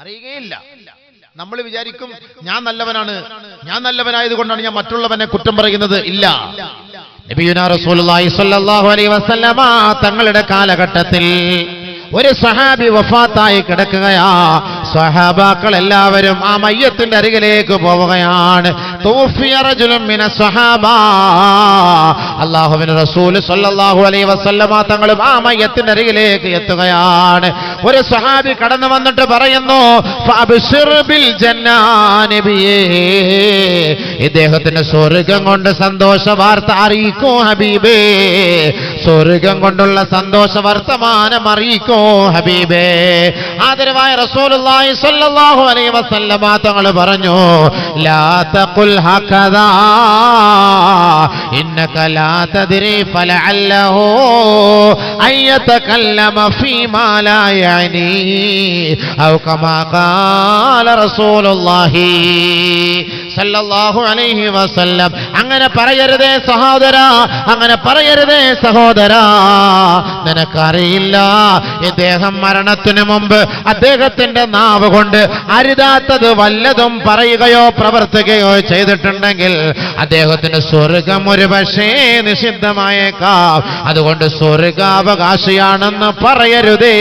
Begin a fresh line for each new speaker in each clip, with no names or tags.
അറിയുകയില്ല. നമ്മൾ വിചാരിക്കും ഞാൻ നല്ലവനാണ്. ഞാൻ നല്ലവനായത് കൊണ്ടാണ് ഞാൻ മറ്റുള്ളവനെ കുറ്റം പറയുന്നത്. ഇല്ല. തങ്ങളുടെ കാലഘട്ടത്തിൽ ഒരു സഹാബി വഫാത്തായി കിടക്കുകയാ. സഹാബാക്കൾ എല്ലാവരും ആ മയ്യത്തിന്റെ അരികിലേക്ക് പോവുകയാണ്. അല്ലാഹുവിന്റെ റസൂൽ സ്വല്ലല്ലാഹു അലൈഹി വസല്ലമ തങ്ങളും ആ മയ്യത്തിന്റെ എത്തുകയാണ്. ഒരു സഹാബി കടന്നു വന്നിട്ട് പറയുന്നു ഇദ്ദേഹത്തിന് സ്വർഗം കൊണ്ട് സന്തോഷ വാർത്ത അറിയിക്കോ ഹബീബേ. സ്വർഗം കൊണ്ടുള്ള സന്തോഷ വർത്തമാനം അറിയിക്കോ ഹബീബേ. ആദരവായ റസൂലുള്ളാഹി സ്വല്ലല്ലാഹു അലൈഹി വസല്ലമ തങ്ങൾ പറഞ്ഞു ലാ തഖുൽ അങ്ങനെ പറയരുതേ സഹോദര അങ്ങനെ പറയരുതേ സഹോദര. നിനക്കറിയില്ല ഇദ്ദേഹം മരണത്തിനു മുമ്പ് അദ്ദേഹത്തിന്റെ നാവ് കൊണ്ട് അരുതാത്തത് വല്ലതും പറയുകയോ പ്രവർത്തിക്കുകയോ ചെയ്തിട്ടുണ്ടെങ്കിൽ അദ്ദേഹത്തിന് സ്വർഗം ഒരു പക്ഷേ നിഷിദ്ധമായേക്കാം. അതുകൊണ്ട് സ്വർഗാവകാശിയാണെന്ന് പറയരുതേ.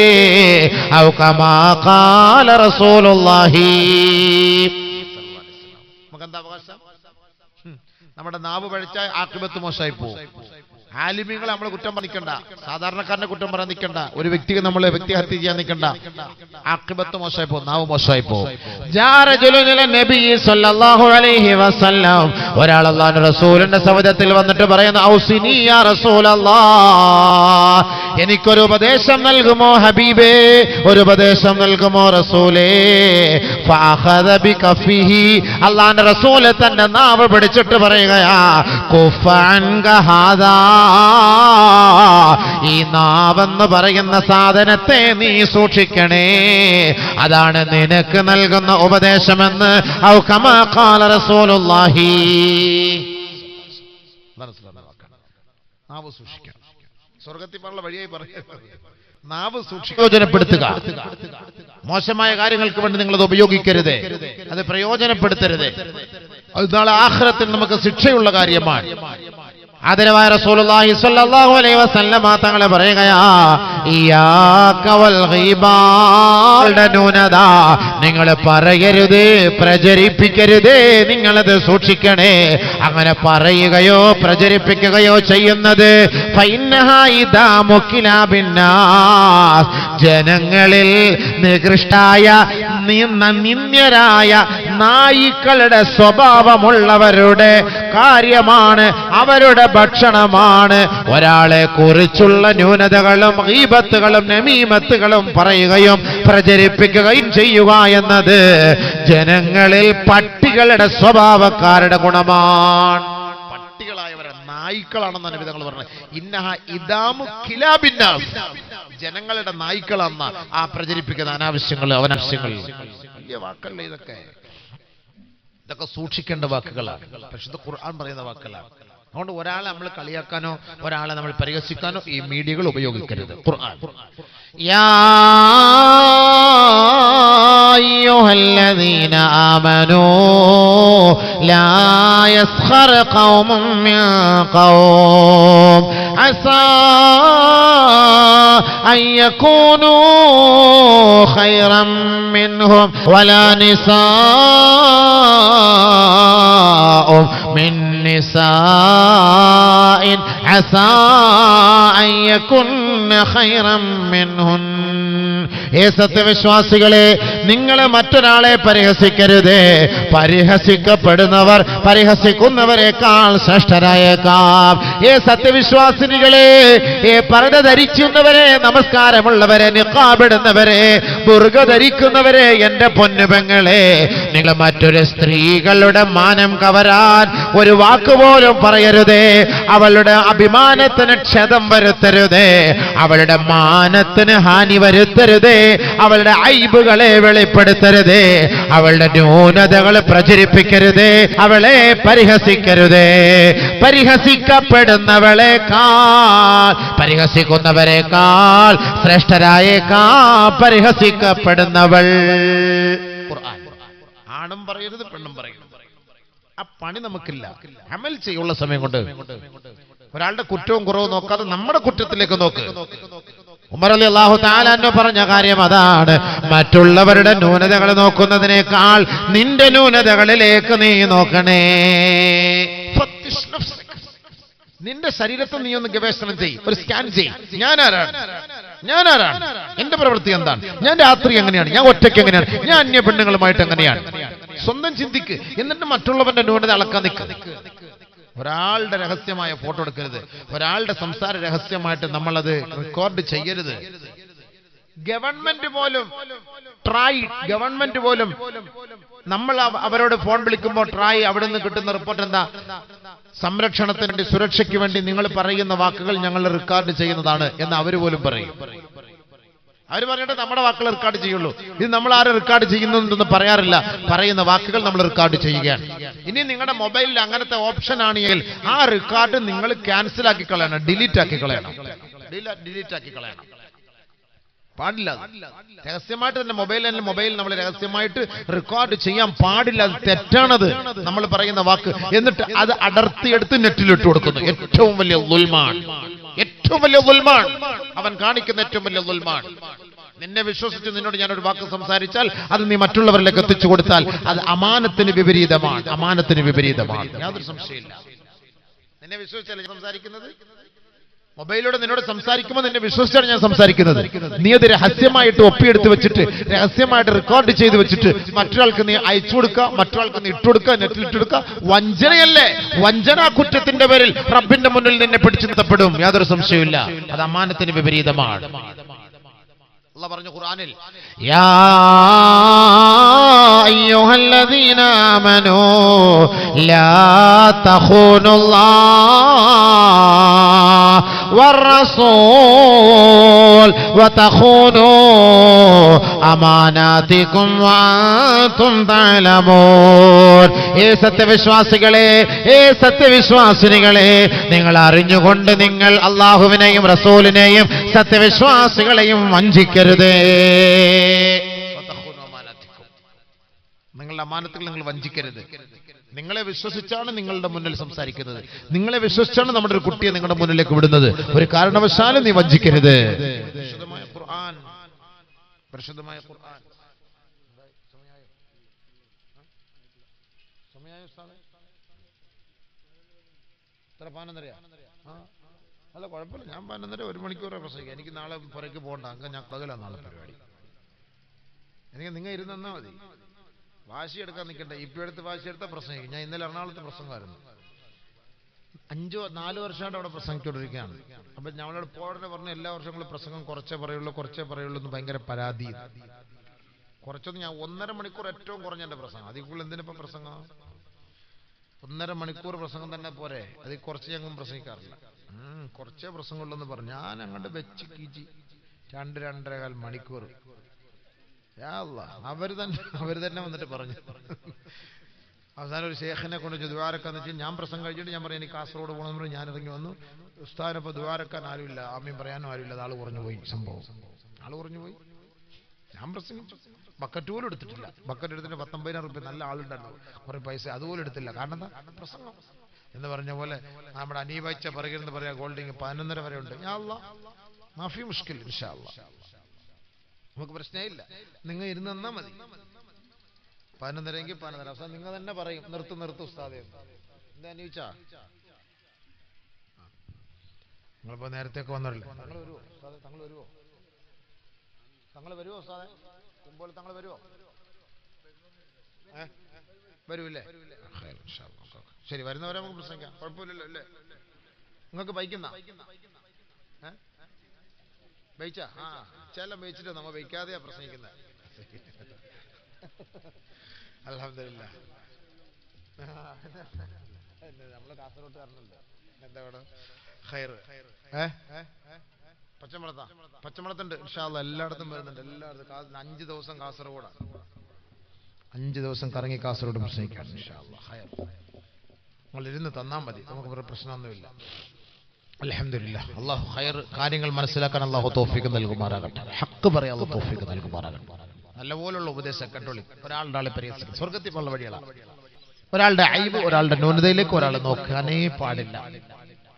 റസൂലുള്ളാഹി. നമ്മുടെ നാവ് പഴിച്ച ആക്രിപത്ത് മോശമായി പോകും ആലിമ്യങ്ങളെ നമ്മളെ കുറ്റം പറഞ്ഞിക്കണ്ട സാധാരണക്കാരനെ കുറ്റം പറയാൻ നിൽക്കണ്ട ഒരു വ്യക്തിക്ക് നമ്മൾ വ്യക്തിഹത്യ ചെയ്യാൻ നിൽക്കണ്ട ആക്രിബത്ത് മോശമായി പോകും. നാവ് മോശമായി പോകും. ഒരാൾ അള്ളാഹു റസൂലിന്റെ സവിധത്തിൽ വന്നിട്ട് പറയുന്ന ഔസിനി യാ റസൂലല്ലാ എനിക്കൊരു ഉപദേശം നൽകുമോ ഹബീബേ? ഒരു ഉപദേശം നൽകുമോ റസൂലേ? അള്ളാന്റെ റസൂൽ തന്റെ നാവ് പിടിച്ചിട്ട് പറയുകയാ കുഫാൻ ഈ നാവെന്ന് പറയുന്ന സാധനത്തെ നീ സൂക്ഷിക്കണേ. അതാണ് നിനക്ക് നൽകുന്ന ഉപദേശമെന്ന് ഔ റസൂലുള്ളാഹി. നാവ് സൂക്ഷിക്കണം. സ്വർഗത്തിൽ പറഞ്ഞ വഴിയായി പറയുക നാവ് സൂക്ഷിക്കുക പ്രയോജനപ്പെടുത്തുക. മോശമായ കാര്യങ്ങൾക്ക് വേണ്ടി നിങ്ങൾ അത് ഉപയോഗിക്കരുത്. അത് പ്രയോജനപ്പെടുത്തരുത്. അത് നാളെ ആഖിറത്തിൽ നമുക്ക് ശിക്ഷയുള്ള കാര്യമാണ്. ആദരവായ റസൂലുള്ളാഹി സ്വല്ലല്ലാഹു അലൈഹി വസല്ലമ തങ്ങളെ പറയുകയാ ന്യൂനത നിങ്ങൾ പറയരുത് പ്രചരിപ്പിക്കരുത് നിങ്ങളത് സൂക്ഷിക്കണേ അങ്ങനെ പറയുകയോ പ്രചരിപ്പിക്കുകയോ ചെയ്യുന്നത്. ജനങ്ങളിൽ നികൃഷ്ടായ നിന്ദ്യരായ നായിക്കളുടെ സ്വഭാവമുള്ളവരുടെ കാര്യമാണ് അവരുടെ ഭക്ഷണമാണ്. ഒരാളെ കുറിച്ചുള്ള ന്യൂനതകളും ഈപത്തുകളും നമീമത്തുകളും പറയുകയും പ്രചരിപ്പിക്കുകയും ചെയ്യുക എന്നത് ജനങ്ങളിൽ പട്ടികളുടെ സ്വഭാവക്കാരുടെ ഗുണമാണ്. പട്ടികളായവരെ നായ്ക്കളാണെന്നാണ് വിധങ്ങൾ പറഞ്ഞത്. ഇന്നഹ കിലാബിന്നാസ്. ജനങ്ങളുടെ നായ്ക്കളെന്ന ആ പ്രചരിപ്പിക്കുന്ന അനാവശ്യങ്ങൾ അവനാവശ്യങ്ങൾ വലിയ വാക്കല്ലേ ഇതൊക്കെ? ഇതൊക്കെ സൂക്ഷിക്കേണ്ട വാക്കുകളാണ്. പക്ഷെ ഇത് ഖുർആൻ പറയുന്ന വാക്കുകളാണ്. അതുകൊണ്ട് ഒരാളെ നമ്മൾ കളിയാക്കാനോ ഒരാളെ നമ്മൾ പരിഹസിക്കാനോ ഈ മീഡിയകൾ ഉപയോഗിക്കരുത് ഖുർആൻ يا أيها الذين آمنوا لا يسخر قوم من قوم عسى أن يكونوا خيرا منهم ولا نساء من نساء عسى أن يكن خيرا منهن. ഏ സത്യവിശ്വാസികളെ നിങ്ങൾ മറ്റൊരാളെ പരിഹസിക്കരുതേ. പരിഹസിക്കപ്പെടുന്നവർ പരിഹസിക്കുന്നവരെക്കാൾ ശ്രേഷ്ഠരായേക്കാം. ഏ സത്യവിശ്വാസിനികളെ ഏ പർദ്ദ ധരിക്കുന്നവരെ നമസ്കാരമുള്ളവരെ നിക്കാബിടുന്നവരെ ബുർഗ ധരിക്കുന്നവരെ എന്റെ പൊന്നുപെങ്ങളെ നിങ്ങൾ മറ്റൊരു സ്ത്രീകളുടെ മാനം കവരാൻ ഒരു വാക്കുപോലും പറയരുതേ. അവളുടെ അഭിമാനത്തിന് ക്ഷതം വരുത്തരുതേ. അവളുടെ മാനത്തിന് ഹാനി വരുത്തരുതേ. അവളുടെ ഐബുകളെ വെളിപ്പെടുത്തരുതേ അവളുടെ ന്യൂനതകൾ പ്രചരിപ്പിക്കരുതേ അവളെ പരിഹസിക്കരുതേ. പരിഹസിക്കപ്പെടുന്നവളെക്കാൾ പരിഹസിക്കുന്നവരെക്കാൾ ശ്രേഷ്ഠരായേക്കാൾ പരിഹസിക്കപ്പെടുന്നവൾ. ആണും പറയരുത് പെണ്ണും പറയരുത്. ആ പണി നമുക്കില്ല. അമൽ ചെയ്യുള്ള സമയം കൊണ്ട്. ഒരാളുടെ കുറ്റവും കുറവും നോക്കാതെ നമ്മുടെ കുറ്റത്തിലേക്ക് നോക്ക്. ഉമർ അലി അള്ളാഹു താലാന്റെ പറഞ്ഞ കാര്യം അതാണ്. മറ്റുള്ളവരുടെ ന്യൂനതകൾ നോക്കുന്നതിനേക്കാൾ നിന്റെ ന്യൂനതകളിലേക്ക് നീ നോക്കണേ. നിന്റെ ശരീരത്തെ നീ ഒന്ന് ഗവേഷണം ചെയ്യും ഒരു സ്കാൻ ചെയ്യും. ഞാൻ ആരാണ് ഞാൻ ആരാണ് എന്റെ പ്രവൃത്തി എന്താണ്? ഞാൻ രാത്രി എങ്ങനെയാണ്? ഞാൻ ഒറ്റയ്ക്ക് എങ്ങനെയാണ്? ഞാൻ അന്യ പെണ്ണുങ്ങളുമായിട്ട് എങ്ങനെയാണ്? സ്വന്തം ചിന്തിക്ക്. എന്നിട്ട് മറ്റുള്ളവന്റെ ന്യൂനത അളക്കാൻ നിൽക്ക് ഒരാളുടെ രഹസ്യമായ ഫോട്ടോ എടുക്കരുത്. ഒരാളുടെ സംസാര രഹസ്യമായിട്ട് നമ്മളത് റെക്കോർഡ് ചെയ്യരുത്. ഗവൺമെന്റ് പോലും ട്രായ് ഗവൺമെന്റ് പോലും നമ്മൾ അവരോട് ഫോൺ വിളിക്കുമ്പോൾ ട്രായ് അവിടെ നിന്ന് കിട്ടുന്ന റിപ്പോർട്ട് എന്താ? സംരക്ഷണത്തിന് വേണ്ടി സുരക്ഷയ്ക്ക് വേണ്ടി നിങ്ങൾ പറയുന്ന വാക്കുകൾ ഞങ്ങൾ റെക്കോർഡ് ചെയ്യുന്നതാണ് എന്ന് അവർ പോലും പറയും. അവർ പറഞ്ഞിട്ട് നമ്മുടെ വാക്കുകൾ റെക്കോർഡ് ചെയ്യുള്ളൂ. ഇത് നമ്മൾ ആരും റെക്കോർഡ് ചെയ്യുന്നുണ്ടെന്ന് പറയാറില്ല. പറയുന്ന വാക്കുകൾ നമ്മൾ റെക്കോർഡ് ചെയ്യുകയാണ്. ഇനി നിങ്ങളുടെ മൊബൈലിൽ അങ്ങനത്തെ ഓപ്ഷൻ ആണെങ്കിൽ ആ റെക്കോർഡ് നിങ്ങൾ ക്യാൻസൽ ആക്കി കളയണം ഡിലീറ്റ് ആക്കി കളയണം. ഡിലീറ്റ് ആക്കി കളയണം. പാടില്ല. രഹസ്യമായിട്ട് തന്നെ മൊബൈൽ തന്നെ മൊബൈൽ നമ്മൾ രഹസ്യമായിട്ട് റെക്കോർഡ് ചെയ്യാൻ പാടില്ല അത് തെറ്റാണത്. നമ്മൾ പറയുന്ന വാക്ക്. എന്നിട്ട് അത് അടർത്തിയെടുത്ത് നെറ്റിലിട്ട് കൊടുക്കുന്നു. ഏറ്റവും വലിയ ദുൽമാൻ ഏറ്റവും വലിയ ദുൽമാൻ. അവൻ കാണിക്കുന്ന ഏറ്റവും വലിയ ദുൽമാൻ. നിന്നെ വിശ്വസിച്ച് നിന്നോട് ഞാനൊരു വാക്ക് സംസാരിച്ചാൽ അത് നീ മറ്റുള്ളവരിലേക്ക് എത്തിച്ചു കൊടുത്താൽ അത് അമാനത്തിന് വിപരീതമാണ്. അമാനത്തിന് വിപരീതമാണ്. യാതൊരു സംശയമില്ല നിന്നെ വിശ്വസിച്ചല്ലേ സംസാരിക്കുന്നത്? മൊബൈലിലൂടെ നിന്നോട് സംസാരിക്കുമ്പോൾ നിന്നെ വിശ്വസിച്ചാണ് ഞാൻ സംസാരിക്കുന്നത്. നീ അത് രഹസ്യമായിട്ട് ഒപ്പിയെടുത്ത് വെച്ചിട്ട് രഹസ്യമായിട്ട് റെക്കോർഡ് ചെയ്ത് വെച്ചിട്ട് മറ്റൊരാൾക്ക് നീ അയച്ചു കൊടുക്കുക മറ്റൊരാൾക്ക് നീ ഇട്ടുകൊടുക്കുക നെറ്റിൽ ഇട്ടുകൊടുക്കുക വഞ്ചനയല്ലേ? വഞ്ചനാ കുറ്റത്തിന്റെ പേരിൽ റബ്ബിന്റെ മുന്നിൽ നിന്നെ പിടിച്ചു നിർത്തപ്പെടും. യാതൊരു സംശയമില്ല അത് അമാനത്തിന് വിപരീതമാണ്. അല്ല പറഞ്ഞു ഖുർആനിൽ യാ അയ്യുഹല്ലദീന ആമനൂ ലാ തഖൂനുല്ലാഹ വറസൂൽ വതഖൂനൂ അമാനാതിക്കും വാക്കും തലമോർ ഏ സത്യവിശ്വാസികളെ ഏ സത്യവിശ്വാസിനികളെ നിങ്ങൾ അറിഞ്ഞുകൊണ്ട് നിങ്ങൾ അള്ളാഹുവിനെയും റസൂലിനെയും സത്യവിശ്വാസികളെയും വഞ്ചിക്കരുതേ. നിങ്ങളുടെ അമാനത്തിൽ നിങ്ങൾ വഞ്ചിക്കരുത്. നിങ്ങളെ വിശ്വസിച്ചാണ് നിങ്ങളുടെ മുന്നിൽ സംസാരിക്കുന്നത്. നിങ്ങളെ വിശ്വസിച്ചാണ് നമ്മുടെ ഒരു കുട്ടിയെ നിങ്ങളുടെ മുന്നിലേക്ക് വിടുന്നത്. ഒരു കാരണവശാലും നീ വഞ്ചിക്കരുത്. ഖുർആൻ പരിശുദ്ധമായ ഖുർആൻ. സമയായോ ഉസ്താദേ? എത്ര പതിനൊന്നരയാ? ആ. അല്ല കുഴപ്പമില്ല. ഞാൻ പതിനൊന്നര ഒരു മണിക്കൂറേ പ്രസംഗിക്കാം. എനിക്ക് നാളെ പുറയ്ക്ക് പോകണ്ട. അങ്ങ് ഞാൻ പകല നാളെ പരിപാടി. എനിക്ക് നിങ്ങൾ ഇരുന്നാൽ മതി. വാശി എടുക്കാൻ നിൽക്കണ്ട ഇപ്പൊ എടുത്ത് വാശി എടുത്ത പ്രസംഗിക്കും. ഞാൻ ഇന്നലെ എറണാകുളത്ത് പ്രസംഗമായിരുന്നു. അഞ്ചോ നാല് വർഷമായിട്ട് അവിടെ പ്രസംഗിച്ചുകൊണ്ടിരിക്കുകയാണ്. അപ്പൊ ഞങ്ങളോട് പോടനെ പറഞ്ഞ എല്ലാ വർഷങ്ങളും പ്രസംഗം കുറച്ചേ പറയുള്ളൂ കുറച്ചേ പറയുള്ളൂ എന്ന് ഭയങ്കര പരാതി. കുറച്ചൊന്നും ഞാൻ ഒന്നര മണിക്കൂർ ഏറ്റവും കുറഞ്ഞ എന്റെ പ്രസംഗം. അതിൽ കൂടുതൽ എന്തിനിപ്പോ പ്രസംഗം? ഒന്നര മണിക്കൂർ പ്രസംഗം തന്നെ പോരെ. അതിൽ കുറച്ച് ഞങ്ങൾ പ്രസംഗിക്കാറില്ല. കുറച്ചേ പ്രസംഗമുള്ളൂ എന്ന് പറഞ്ഞു. ഞാൻ അങ്ങോട്ട് വെച്ച് കീച്ചി. രണ്ട് രണ്ടരകാൽ മണിക്കൂർ. അവർ തന്നെ അവർ തന്നെ വന്നിട്ട് പറഞ്ഞു. അവസാനം ഒരു ശേഖനെ കൊണ്ട് വെച്ച് ദ്വാരക്കാന്ന് വെച്ചാൽ ഞാൻ പ്രസംഗം കഴിച്ചിട്ട് ഞാൻ പറയാം എനിക്ക് കാസർഗോഡ് പോകണമെന്ന് പറഞ്ഞ് ഞാൻ ഇറങ്ങി വന്നു. ഉസ്താനപ്പോൾ ദ്വാരക്കാൻ ആരുമില്ല. ആമ്യം പറയാനും ആരുമില്ല. ആൾ കുറഞ്ഞു പോയി സംഭവം. ആൾ കുറഞ്ഞു പോയി. ഞാൻ പ്രസംഗിച്ചു. ബക്കറ്റ് പോലും എടുത്തിട്ടില്ല. ബക്കറ്റ് എടുത്തിട്ട് പത്തൊമ്പതിനായിരം റുപ്യ നല്ല ആളുണ്ടായിരുന്നു. കുറേ പൈസ അതുപോലും എടുത്തില്ല. കാരണം എന്താ? പ്രസംഗം. എന്ന് പറഞ്ഞ പോലെ നമ്മുടെ അനീവച്ച പറയുന്നത് പറയാ ഗോൾഡിങ് പതിനൊന്നര വരെ ഉണ്ട്. ഞാൻ മാഫി മുഷ്കിൽ ഇൻഷാ അല്ലാ. നമുക്ക് പ്രശ്നമില്ല നിങ്ങൾ ഇരുന്ന് തന്നാ മതി. പതിനൊന്നരയെങ്കിൽ പതിനൊന്നര. അവസാനം നിങ്ങൾ തന്നെ പറയും. നിർത്തു നിർത്തു ഉസ്താദെ എന്താ അന്വേഷിച്ചാ? നിങ്ങളിപ്പോ നേരത്തേക്ക് വന്നിട്ടില്ല തങ്ങൾ വരുമോ ഉസ്താദെ തങ്ങൾ വരുമോ തങ്ങൾ വരുമോ ഉസ്താദെ? മുമ്പോൾ തങ്ങൾ വരുമോ വരൂല്ലേ. ശരി വരുന്നവരെ നമുക്ക് പ്രസംഗിക്കാം. കുഴപ്പമില്ലല്ലോ അല്ലേ? നിങ്ങൾക്ക് ബൈക്കുന്ന? ബൈച്ചാ? ആ ചെല്ലം ബൈച്ചിട്ട് നമ്മ ബൈക്കാതെയാ പ്രസംഗിക്കുന്നത് അലഹമില്ല നമ്മൾ കാസർഗോട്ടുകാരനല്ലേ എന്താ അവിടെ ഖൈർ ഏ? പച്ചമുളത്താ? പച്ചമുളത്തുണ്ട്. ഇൻഷാല്ല എല്ലായിടത്തും വരുന്നുണ്ട്. എല്ലായിടത്തും. അഞ്ച് ദിവസം കാസർഗോഡാണ് അഞ്ച് ദിവസം കറങ്ങി കാസർഗോഡ് പ്രസംഗിക്കാം ഇൻഷാല്ല ഖൈർ നിങ്ങൾ ഇരുന്ന് തന്നാൽ മതി. നമുക്ക് വേറെ പ്രശ്നമൊന്നുമില്ല. അലഹമില്ല അള്ളാഹു ഖൈർ കാര്യങ്ങൾ മനസ്സിലാക്കാൻ അള്ളാഹു തോഫിക്ക് നൽകുമാറാകട്ടെ. ഹക്ക് പറയാൻ അള്ളാഹു തോഫിക്ക് നൽകുമാറാകട്ടെ. നല്ലപോലുള്ള ഉപദേശം കണ്ടോളി. ഒരാളുടെ ആളെ പരിഹസിക്കും. സ്വർഗത്തിൽ പോലുള്ള വഴികളാണ് ഒരാളുടെ അയവ് ഒരാളുടെ ന്യൂനതയിലേക്ക് ഒരാൾ നോക്കാനേ പാടില്ല.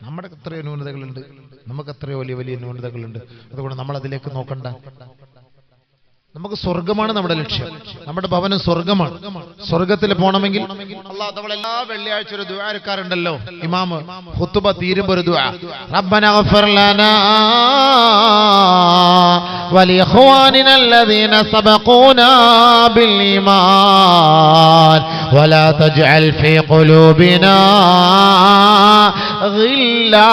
നമ്മുടെ എത്രയോ ന്യൂനതകളുണ്ട്. നമുക്ക് എത്രയോ വലിയ വലിയ ന്യൂനതകളുണ്ട്. അതുകൊണ്ട് നമ്മൾ അതിലേക്ക് നോക്കണ്ട. നമുക്ക് സ്വർഗമാണ് നമ്മുടെ ലക്ഷ്യം നമ്മുടെ ഭവനം സ്വർഗമാണ് സ്വർഗത്തിൽ പോകണമെങ്കിൽ അള്ളാഹ് നമ്മൾ എല്ലാ വെള്ളിയാഴ്ച ഒരു ദുആരക്കാരുണ്ടല്ലോ ഇമാമ് ഹുത്തുബ തീരുമ്പോ ഒരു ദുആ റബ്ബന ഗഫർ ലനാ ولإخواننا الذين سبقونا بالإيمان ولا تجعل في قلوبنا غلا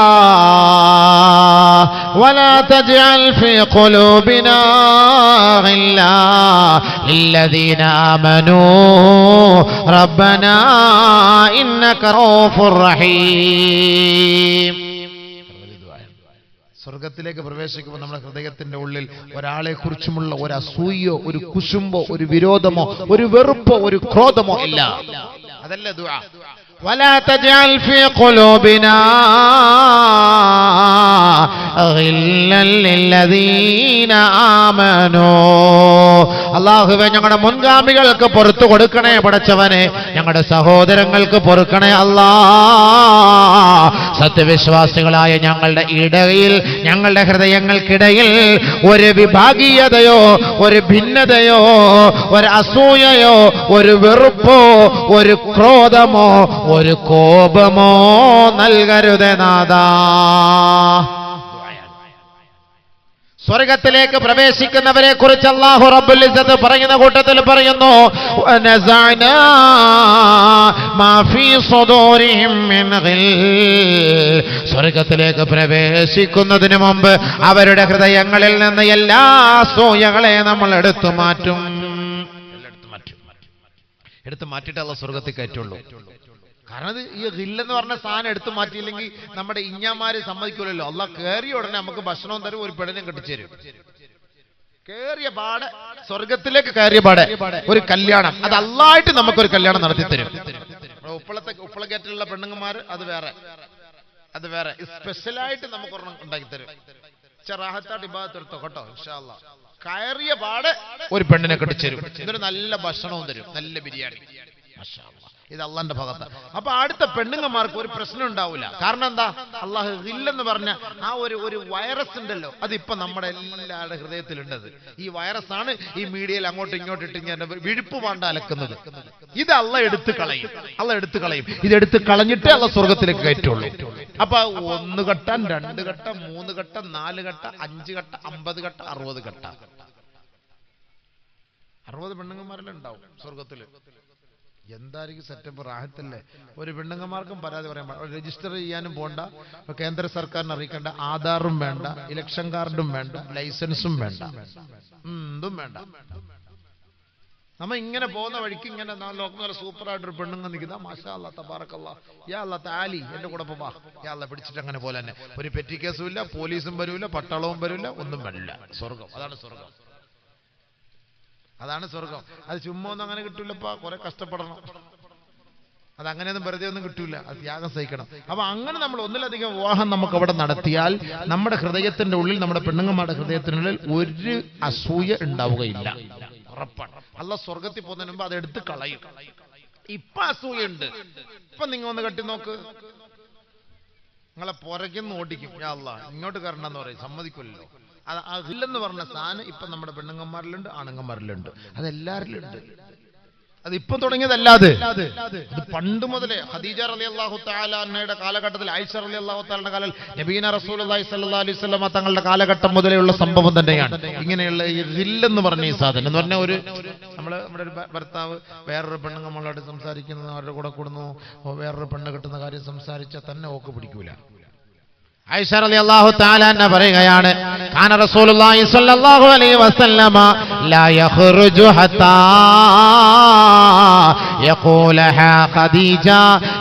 ولا تجعل في قلوبنا غلا للذين آمنوا ربنا إنك رؤوف رحيم സ്വർഗത്തിലേക്ക് പ്രവേശിക്കുമ്പോൾ നമ്മുടെ ഹൃദയത്തിന്റെ ഉള്ളിൽ ഒരാളെ കുറിച്ചുമുള്ള ഒരു അസൂയോ ഒരു കുശുമ്പോ ഒരു വിരോധമോ ഒരു വെറുപ്പോ ഒരു ക്രോധമോ ഇല്ല അതല്ലേ ദുആ ولا تجعل في قلوبنا غلا للذين آمنوا അള്ളാഹുവെ ഞങ്ങളുടെ മുൻഗാമികൾക്ക് പുറത്തു കൊടുക്കണേ പടച്ചവനെ ഞങ്ങളുടെ സഹോദരങ്ങൾക്ക് പൊറുക്കണേ അല്ലാ സത്യവിശ്വാസികളായ ഞങ്ങളുടെ ഇടയിൽ ഞങ്ങളുടെ ഹൃദയങ്ങൾക്കിടയിൽ ഒരു വിഭാഗീയതയോ ഒരു ഭിന്നതയോ ഒരു അസൂയയോ ഒരു വെറുപ്പോ ഒരു ക്രോധമോ ഒരു കോപമോ നൽകരുതേ നാദാ സ്വർഗത്തിലേക്ക് പ്രവേശിക്കുന്നവരെ കുറിച്ച് അള്ളാഹു റബ്ബുൽ പറയുന്ന കൂട്ടത്തിൽ പറയുന്നു. സ്വർഗത്തിലേക്ക് പ്രവേശിക്കുന്നതിന് മുമ്പ് അവരുടെ ഹൃദയങ്ങളിൽ നിന്ന് എല്ലാ സൂയകളെ നമ്മൾ എടുത്തു മാറ്റും. എടുത്തു മാറ്റും എടുത്തു മാറ്റിയിട്ട് അല്ല സ്വർഗത്തിൽ കയറ്റുള്ളൂ. കാരണം അത് ഈ ഹില്ലെന്ന് പറഞ്ഞ സാധനം എടുത്തു മാറ്റിയില്ലെങ്കിൽ നമ്മുടെ ഇഞ്ഞാമാര് സമ്മതിക്കൂലല്ലോ. അല്ല കയറിയ ഉടനെ നമുക്ക് ഭക്ഷണവും തരും ഒരു പെടനും കെട്ടിച്ചേരും. കേറിയ പാടെ സ്വർഗത്തിലേക്ക് കയറിയ പാടെ ഒരു കല്യാണം. അത് അല്ലായിട്ട് നമുക്കൊരു കല്യാണം നടത്തി തരും. ഉപ്പളത്തെ ഉപ്പളക്കേറ്റിലുള്ള പെണ്ണുങ്ങന്മാർ അത് വേറെ. അത് വേറെ. സ്പെഷ്യലായിട്ട് നമുക്ക് ഒരെണ്ണം ഉണ്ടാക്കി തരും. ചെറാഹത്താട്ട് ഇബാദത്തെടുത്തോ കേട്ടോ? ഇൻഷാല്ല കയറിയ പാടെ ഒരു പെണ്ണിനെ കെട്ടിച്ചേരും. ഇതൊരു നല്ല ഭക്ഷണവും തരും. നല്ല ബിരിയാണി. മാഷാ. ഇത് അള്ളാന്റെ ഭാഗത്ത്. അപ്പൊ അടുത്ത പെണ്ണുങ്ങന്മാർക്ക് ഒരു പ്രശ്നം ഉണ്ടാവില്ല കാരണം എന്താ? അള്ളാഹു ഇല്ലെന്ന് പറഞ്ഞ ആ ഒരു ഒരു വൈറസ് ഉണ്ടല്ലോ. അതിപ്പോ നമ്മുടെ എല്ലാവരുടെ ഹൃദയത്തിലുണ്ടത്. ഈ വൈറസ് ആണ് ഈ മീഡിയയിൽ അങ്ങോട്ടും ഇങ്ങോട്ടും ഇട്ട് ഇങ്ങനെ വിഴുപ്പ് പാണ്ട അലക്കുന്നത്. ഇത് അള്ള എടുത്ത് കളയും. അള്ള എടുത്ത് കളയും. ഇത് എടുത്ത് കളഞ്ഞിട്ട് അള്ള സ്വർഗത്തിലേക്ക് കയറ്റുള്ളൂ. അപ്പൊ ഒന്ന് ഘട്ടം രണ്ട് ഘട്ടം മൂന്ന് ഘട്ടം നാല് ഘട്ടം അഞ്ച് ഘട്ടം അമ്പത് ഘട്ടം അറുപത് ഘട്ടം. അറുപത് പെണ്ണുങ്ങന്മാരെല്ലാം ഉണ്ടാവും സ്വർഗത്തിൽ എന്തായിരിക്കും സെറ്റപ്പ്? റാഹത്തല്ലേ? ഒരു പെണ്ണുങ്ങന്മാർക്കും പരാതി പറയാൻ പാടില്ല. രജിസ്റ്റർ ചെയ്യാനും പോണ്ട. കേന്ദ്ര സർക്കാരിനെ അറിയിക്കേണ്ട ആധാറും വേണ്ട ഇലക്ഷൻ കാർഡും വേണ്ട ലൈസൻസും വേണ്ട. എന്തും വേണ്ട. നമ്മ ഇങ്ങനെ പോകുന്ന വഴിക്ക് ഇങ്ങനെ ന- ലോകം നല്ല സൂപ്പർ ആയിട്ട് ഒരു പെണ്ണുങ്ങ നിൽക്കുന്ന. മാഷാ യാ എന്റെ കൂടെ പോവാ. യാ പിടിച്ചിട്ട് അങ്ങനെ പോലെ തന്നെ. ഒരു പെറ്റി കേസും ഇല്ല പോലീസും വരൂല പട്ടാളവും വരൂല ഒന്നും വരില്ല. സ്വർഗം അതാണ് സ്വർഗം അതാണ് സ്വർഗം. അത് ചുമ്മാ ഒന്നും അങ്ങനെ കിട്ടൂലപ്പാ കുറെ കഷ്ടപ്പെടണം. അത് അങ്ങനെയൊന്നും വെറുതെ ഒന്നും കിട്ടൂല അത് ത്യാഗം സഹിക്കണം. അപ്പൊ അങ്ങനെ നമ്മൾ ഒന്നിലധികം വിവാഹം നമുക്ക് അവിടെ നടത്തിയാൽ നമ്മുടെ ഹൃദയത്തിന്റെ ഉള്ളിൽ നമ്മുടെ പെണ്ണുങ്ങന്മാരുടെ ഹൃദയത്തിനുള്ളിൽ ഒരു അസൂയ ഉണ്ടാവുകയില്ല. ഉറപ്പാണ്. അല്ല സ്വർഗത്തിൽ പോകുന്നതിന് മുമ്പ് അത് എടുത്ത് കളയും. ഇപ്പൊ അസൂയുണ്ട്. ഇപ്പൊ നിങ്ങൾ ഒന്ന് കെട്ടി നോക്ക്. നിങ്ങളെ പുറകിന്ന് ഓടിക്കും. യാ അല്ലാ ഇങ്ങോട്ട് കയറണ്ടെന്ന് പറയും. സമ്മതിക്കില്ലല്ലോ അതില്ലെന്ന് പറഞ്ഞ സാധനം ഇപ്പൊ നമ്മുടെ പെണ്ണുങ്ങന്മാരിലുണ്ട് ആണുങ്ങന്മാരിലുണ്ട്. അത് എല്ലാവരിലും ഉണ്ട് അത് ഇപ്പൊ തുടങ്ങിയതല്ലാതെ അത്. പണ്ട് മുതലേ ഖദീജ റലി അള്ളാഹു താലാന്നയുടെ കാലഘട്ടത്തിൽ ഐസർ റലി അള്ളാഹു താലിന്റെ കാലം നബീന റസൂൽ അള്ളാഹി സല്ലാ അലൈഹി സ്വലമ തങ്ങളുടെ കാലഘട്ടം മുതലെയുള്ള സംഭവം തന്നെയാണ്. ഇങ്ങനെയുള്ള ഈ ഹില്ലെന്ന് പറഞ്ഞ ഈ സാധനം. എന്ന് പറഞ്ഞ ഒരു നമ്മൾ നമ്മുടെ ഒരു ഭർത്താവ് വേറൊരു പെണ്ണുങ്ങളോട് സംസാരിക്കുന്നത് അവരുടെ കൂടെ കൂടുന്നു വേറൊരു പെണ്ണ് കിട്ടുന്ന കാര്യം സംസാരിച്ചാൽ തന്നെ ഓക്ക് പിടിക്കൂല. ആയിഷ അലി അള്ളാഹു എന്നെ പറയുകയാണ് കാന റസൂലുള്ളാഹി സ്വല്ലല്ലാഹു അലൈഹി വസല്ലമ ലാ യഖ്റുജു ഹത്താ യഖൂലഹാ ഖദീജ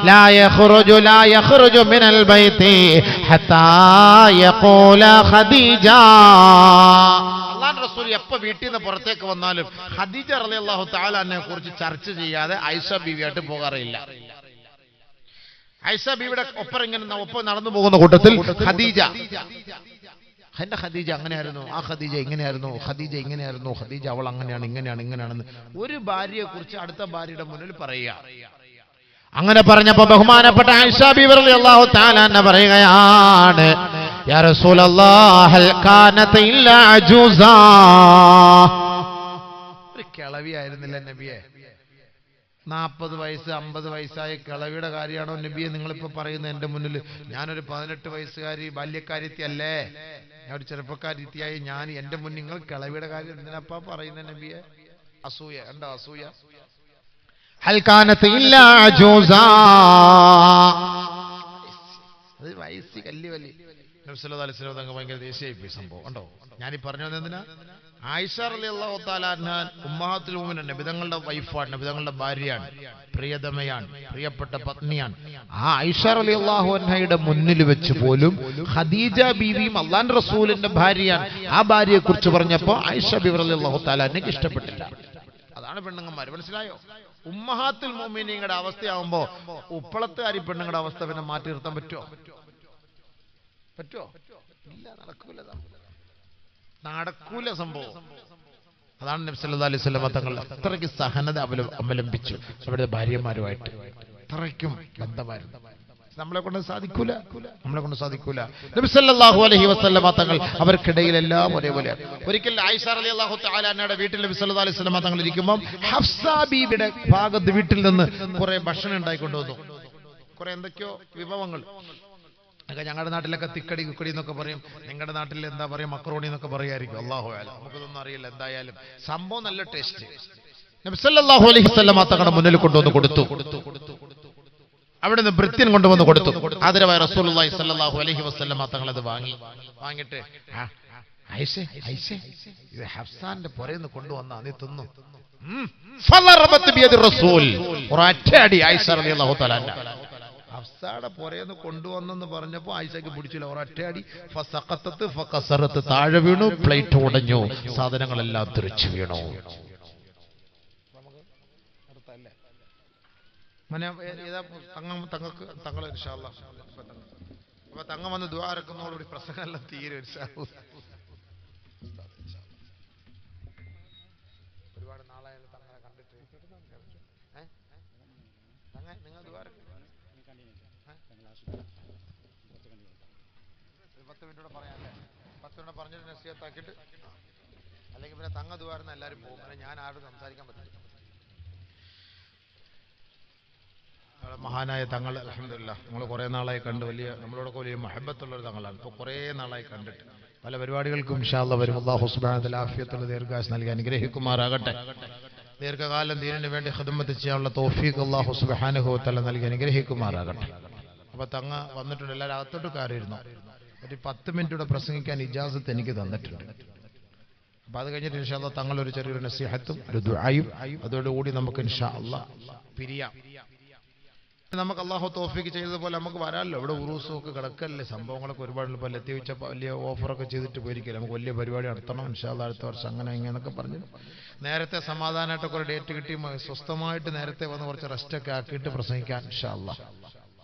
ലാ യഖ്റുജു ലാ യഖ്റുജു മിനൽ ബൈത്തി ഹത്താ യഖൂല ഖദീജ അള്ളാഹു റസൂൽ എപ്പോ വീട്ടിൽ നിന്ന് പുറത്തേക്ക് വന്നാലും ഖദീജ റളിയല്ലാഹു തആല എന്നെ കുറിച്ച് ചർച്ച ചെയ്യാതെ ആയിഷ ബീവിയായിട്ട് പോകാറില്ല. ഐസ ബീവിയുടെ ഒപ്പം ഇങ്ങനെ ഒപ്പം നടന്നു പോകുന്ന കൂട്ടത്തിൽ ഖദീജ എന്റെ ഖദീജ അങ്ങനെയായിരുന്നു. ആ ഖദീജ ഇങ്ങനെയായിരുന്നു. ഖദീജ ഇങ്ങനെയായിരുന്നു. ഖദീജ അവൾ അങ്ങനെയാണ് ഇങ്ങനെയാണ് ഇങ്ങനെയാണെന്ന് ഒരു ഭാര്യയെ കുറിച്ച് അടുത്ത ഭാര്യയുടെ മുന്നിൽ പറയുക. അങ്ങനെ പറഞ്ഞപ്പോ ബഹുമാനപ്പെട്ട ആയിഷാ ബീവി റളിയല്ലാഹു തആല അന്ന പറയുകയാണ് കിളവിയായിരുന്നില്ല നബിയെ. നാൽപ്പത് വയസ്സ് അമ്പത് വയസ്സായ കിളവിയുടെ കാര്യമാണോ നബിയെ നിങ്ങളിപ്പോ പറയുന്നത് എന്റെ മുന്നിൽ? ഞാനൊരു പതിനെട്ട് വയസ്സുകാരി ബാല്യക്കാരിത്തി അല്ലേ? ഞാൻ ഒരു ചെറുപ്പക്കാരിത്തിയായി ഞാൻ എന്റെ മുന്നിൽ നിങ്ങൾ കിളവിയുടെ കാര്യം എന്തിനപ്പാ പറയുന്ന നബിയെ? അസൂയ എന്താ അസൂയ? ഹൽക്കാനത്ത് കാനത്ത് ഇല്ല അത് വയസ്സ് കല്ലി വലി. നബ്സല്ലാ അലൈഹി സ്വലം തങ്ങൾ ഭയങ്കര ദേശീയ സംഭവം. ഉണ്ടോ? ഞാനീ പറഞ്ഞു വന്നെന്തിനാ ആയിഷ അലി അള്ളാഹു താലാൻ ഉമ്മാഹത്തുൽ മുമിന നബിതങ്ങളുടെ വൈഫാണ് നബിതങ്ങളുടെ ഭാര്യയാണ് പ്രിയതമയാണ് പ്രിയപ്പെട്ട പത്നിയാണ്. ആ ആയിഷ അലി അള്ളാഹു മുന്നിൽ വെച്ച് പോലും ഖദീജ ബീവിയും അള്ളാൻ റസൂലിന്റെ ഭാര്യയാണ്. ആ ഭാര്യയെ കുറിച്ച് പറഞ്ഞപ്പോ ഐഷ ബിബർ അലി അള്ളാഹു ഇഷ്ടപ്പെട്ടില്ല. അതാണ് പെണ്ണുങ്ങന്മാർ മനസ്സിലായോ? ഉമ്മഹാത്തുൽ മോമിനിയുടെ അവസ്ഥയാവുമ്പോ ഉപ്പളത്തുകാരി പെണ്ണുങ്ങളുടെ അവസ്ഥ പിന്നെ മാറ്റി നിർത്താൻ പറ്റുമോ പറ്റുമോ ഇല്ല നടക്കൂല. നടക്കൂല സംഭവം. അതാണ് നബി സല്ലല്ലാഹു അലൈഹി വസല്ലം തങ്ങൾ അത്രയ്ക്ക് സഹനത അവല- അവലംബിച്ചു. അവരുടെ ഭാര്യമാരുമായിട്ട്. അത്രയ്ക്കും ബന്ധമായിരുന്നു. നമ്മളെ കൊണ്ട് സാധിക്കൂല. നമ്മളെ കൊണ്ട് സാധിക്കൂല. നബിസല്ലാഹു അലഹി വസല്ലം തങ്ങൾ അവർക്കിടയിൽ എല്ലാം ഒരേപോലെയാണ്. ഒരിക്കൽ ആയിഷ റളിയല്ലാഹു തആല താലാനയുടെ വീട്ടിൽ നബി സല്ലല്ലാഹു അലൈഹി വസല്ലം തങ്ങൾ ഇരിക്കുമ്പോൾ ഹഫ്സ ബീബിയുടെ ഭാഗത്ത് വീട്ടിൽ നിന്ന് കുറെ ഭക്ഷണം ഉണ്ടായിക്കൊണ്ടുവന്നു. കുറെ എന്തൊക്കെയോ വിഭവങ്ങൾ. ഒക്കെ ഞങ്ങളുടെ നാട്ടിലൊക്കെ തിക്കടി കുക്കടി എന്നൊക്കെ പറയും. നിങ്ങളുടെ നാട്ടിൽ എന്താ പറയും? മക്രോണി എന്നൊക്കെ പറയുമായിരിക്കും അള്ളാഹു ആയാലും നമുക്കിതൊന്നും അറിയില്ല. എന്തായാലും സംഭവം നല്ല ടേസ്റ്റ് നബ്സല്ലാഹു അലൈഹി തങ്ങളുടെ മുന്നിൽ കൊണ്ടുവന്ന് കൊടുത്തു. അവിടെ നിന്ന് ഭൃത്യൻ കൊണ്ടുവന്ന് കൊടുത്തു. ആദരവായ റസൂലി സല്ലാഹു അലഹി വസല്ലം തങ്ങൾ അത് വാങ്ങി. വാങ്ങിട്ട് ഇത് ഹഫ്സാന്റെ പുറയെന്ന് കൊണ്ടുവന്ന. നീ തിന്നു. റസൂൽ. ഒരൊറ്റയടി ആയിഷ. ഹഫ്സാടെ പുറയെന്ന് കൊണ്ടുവന്നെന്ന് പറഞ്ഞപ്പോ ആയിഷയ്ക്ക് പിടിച്ചില്ല. ഒരൊറ്റയടി. ഫസഖത്തത്ത് ഫകസറത്ത് താഴെ വീണു പ്ലേറ്റ് ഉടഞ്ഞു. സാധനങ്ങളെല്ലാം തിരിച്ചു വീണു. തങ്ങൾക്ക് തങ്ങൾ അപ്പൊ തങ്ങ വന്ന് ഒരു പ്രസംഗമെല്ലാം തീരെ ഇൻഷാല്ലാ. ഒരുപാട് നാളായാലും തങ്ങളെ കണ്ടിട്ട് ഏ? തങ്ങ നിങ്ങൾ ദ്വാരക്ക് ഒരു പത്ത് കൂടെ പറയാല്ലേ പത്ത് മിനിറ്റ് പറഞ്ഞിട്ട് നസീഹത്താക്കിയിട്ട് അല്ലെങ്കിൽ പിന്നെ തങ്ങ ദുവാരുന്ന എല്ലാവരും പോകും. പിന്നെ ഞാൻ ആരോട് സംസാരിക്കാൻ പറ്റില്ല. മഹാനായ തങ്ങൾ അലഹമില്ല നമ്മൾ കുറേ നാളായി കണ്ട് വലിയ നമ്മളോടൊക്കെ വലിയ മഹബത്തുള്ള ഒരു തങ്ങളാണ്. ഇപ്പോൾ കുറേ നാളായി കണ്ടിട്ട്. പല പരിപാടികൾക്കും ഇൻഷാല്ല വരും. അള്ളാഹു സുബാനത്തിൽ ആഫിയത്തുള്ള ദീർഘാശ് നൽകി. അനുഗ്രഹിക്കുമാറാകട്ടെ. ദീർഘകാലം ദീനിന് വേണ്ടി ഖിദ്മത്ത് ചെയ്യാനുള്ള തോഫീഖ് അള്ളാഹു സുബാനുഭവത്തല്ല നൽകി. അനുഗ്രഹിക്കുമാറാകട്ടെ. അപ്പൊ തങ്ങ വന്നിട്ടുണ്ട്. എല്ലാവരും അകത്തോട്ട് കയറിയിരുന്നു. ഒരു പത്ത് മിനിറ്റ് ഇവിടെ പ്രസംഗിക്കാൻ ഇജാസത്ത് എനിക്ക് തന്നിട്ടുണ്ട്. അപ്പൊ അത് കഴിഞ്ഞിട്ട് ഇൻഷാ അള്ളാഹ് തങ്ങൾ ഒരു ചെറിയൊരു നസിഹത്തും ഒരു ദുആയും അതോടുകൂടി നമുക്ക് ഇൻഷാ പിരിയാം. നമുക്ക് അള്ളാഹു തോഫിക്ക് ചെയ്തതുപോലെ നമുക്ക് വരാമല്ലോ. ഇവിടെ ഉറൂസും ഒക്കെ കിടക്കല്ലേ? സംഭവങ്ങളൊക്കെ ഒരുപാട് ഇപ്പോൾ വെച്ച വലിയ ഓഫറൊക്കെ ചെയ്തിട്ട് പോയിരിക്കില്ല? നമുക്ക് വലിയ പരിപാടി നടത്തണം. ഇൻഷാല്ല അടുത്ത വർഷം അങ്ങനെ ഇങ്ങനെയൊക്കെ പറഞ്ഞു. നേരത്തെ സമാധാനമായിട്ടൊക്കെ ഒരു ഡേറ്റ് കിട്ടി. സ്വസ്ഥമായിട്ട് നേരത്തെ വന്ന് കുറച്ച് റെസ്റ്റൊക്കെ ആക്കിയിട്ട് പ്രസംഗിക്കാൻ ഇൻഷാല്ല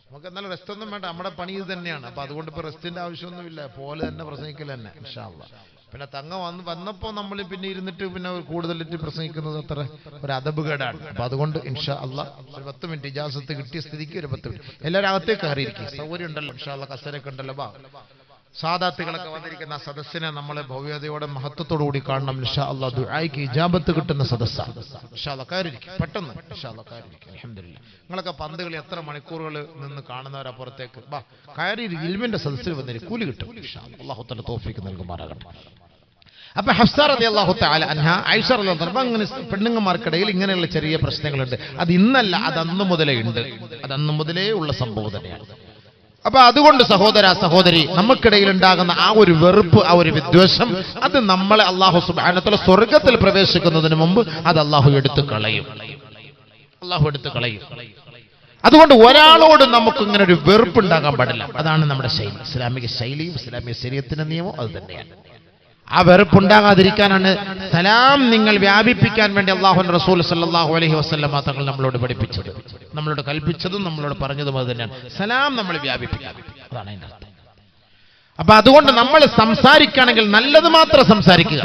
നമുക്ക് എന്നാലും റെസ്റ്റ് ഒന്നും വേണ്ട. നമ്മുടെ പണി ഇത് തന്നെയാണ്. അപ്പൊ അതുകൊണ്ട് ഇപ്പൊ റെസ്റ്റിന്റെ ആവശ്യമൊന്നുമില്ല. പോലെ തന്നെ പ്രസംഗിക്കൽ തന്നെ ഇൻഷാല്ല പിന്നെ തങ്ങ വന്ന് വന്നപ്പോ നമ്മൾ പിന്നെ ഇരുന്നിട്ട് പിന്നെ കൂടുതലിട്ട് പ്രസംഗിക്കുന്നത് അത്ര ഒരു അതബുകേടാണ് അപ്പൊ അതുകൊണ്ട് ഇൻഷാ ഒരു പത്ത് മിനിറ്റ് ഇജാസത്ത് കിട്ടിയ സ്ഥിതിക്ക് ഒരു പത്ത് മിനിറ്റ്. എല്ലാവരും അകത്തേക്ക് കയറിയിരിക്കും. സൗകര്യം ഉണ്ടല്ലോ ഇൻഷാ കസരൊക്കെ ഉണ്ടല്ലോ സാദാത്തുകളൊക്കെ വന്നിരിക്കുന്ന സദസ്സിനെ നമ്മളെ ഭവ്യതയോടെ മഹത്വത്തോടു കൂടി കാണണം ഇൻഷാ കിട്ടുന്ന സദസ്സ. ഇൻഷാ പെട്ടെന്ന്. ഇൻഷാ അൽഹംദുലില്ലാ. നിങ്ങളൊക്കെ പന്തുകൾ എത്ര മണിക്കൂറുകൾ നിന്ന് കാണുന്നവരപ്പുറത്തേക്ക് വാ കയറി ഇൽമിന്റെ സദസ്സിൽ വന്നിരി കൂലി കിട്ടും. ഇൻഷാ അല്ലാ അല്ലാഹു നൽകുമാറാകട്ടെ. അപ്പൊ ഹഫ്സ റളിയല്ലാഹു തആല അൻഹ ഐഷ അൻഹ അങ്ങനെ പെണ്ണുങ്ങന്മാർക്കിടയിൽ ഇങ്ങനെയുള്ള ചെറിയ പ്രശ്നങ്ങളുണ്ട്. അത് ഇന്നല്ല അത് അന്ന് മുതലേ ഉണ്ട്. അത് അന്ന് മുതലേ ഉള്ള സംഭവം തന്നെയാണ്. അപ്പൊ അതുകൊണ്ട് സഹോദര സഹോദരി നമുക്കിടയിൽ ഉണ്ടാകുന്ന ആ ഒരു വെറുപ്പ് ആ ഒരു വിദ്വേഷം അത് നമ്മളെ അള്ളാഹു സുബാനത്തുള്ള സ്വർഗത്തിൽ പ്രവേശിക്കുന്നതിന് മുമ്പ് അത് അള്ളാഹു എടുത്തു കളയും. അള്ളാഹു എടുത്തു കളയും. അതുകൊണ്ട് ഒരാളോട് നമുക്ക് ഇങ്ങനെ ഒരു വെറുപ്പ് ഉണ്ടാകാൻ പാടില്ല. അതാണ് നമ്മുടെ ശൈലി. ഇസ്ലാമിക ശൈലിയും ഇസ്ലാമിക ശരീരത്തിന്റെ നിയമവും അത് തന്നെയാണ്. ആ വെറുപ്പുണ്ടാകാതിരിക്കാനാണ് സലാം നിങ്ങൾ വ്യാപിപ്പിക്കാൻ വേണ്ടി അള്ളാഹു റസൂൽ സല്ലാഹു അലഹി വസ്ലം തങ്ങൾ നമ്മളോട് പഠിപ്പിച്ചത്. നമ്മളോട് കൽപ്പിച്ചതും നമ്മളോട് പറഞ്ഞതും അത് തന്നെയാണ്. സലാം നമ്മൾ വ്യാപിപ്പിക്കാം അതാണ് അതിന്റെ അർത്ഥം. അപ്പൊ അതുകൊണ്ട് നമ്മൾ സംസാരിക്കുകയാണെങ്കിൽ നല്ലത് മാത്രം സംസാരിക്കുക.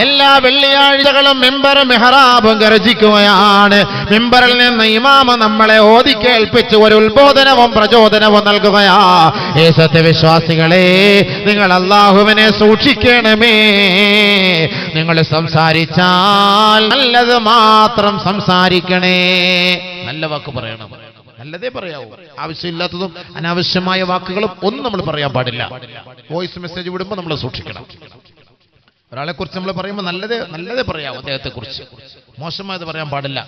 എല്ലാ വെള്ളിയാഴ്ചകളും മെമ്പർ മെഹറാബും ഗർജിക്കുകയാണ്. മെമ്പറിൽ നിന്ന് ഇമാമ നമ്മളെ ഓതിക്കേൽപ്പിച്ച് ഒരു ഉത്ബോധനവും പ്രചോദനവും നൽകുകയാ. ഏ സത്യവിശ്വാസികളെ നിങ്ങൾ അള്ളാഹുവിനെ സൂക്ഷിക്കണമേ. നിങ്ങൾ സംസാരിച്ചാൽ നല്ലത് മാത്രം സംസാരിക്കണേ. നല്ല വാക്ക് പറയണം. നല്ലതേ പറയാവൂ. ആവശ്യമില്ലാത്തതും അനാവശ്യമായ വാക്കുകളും ഒന്നും നമ്മൾ പറയാൻ പാടില്ല. വോയിസ് മെസ്സേജ് വിടുമ്പോൾ നമ്മൾ സൂക്ഷിക്കണം. ഒരാളെ കുറിച്ച് നമ്മൾ പറയുമ്പോൾ നല്ലതേ നല്ലതേ പറയാവൂ അദ്ദേഹത്തെ കുറിച്ച്. മോശമായത് പറയാൻ പാടില്ല.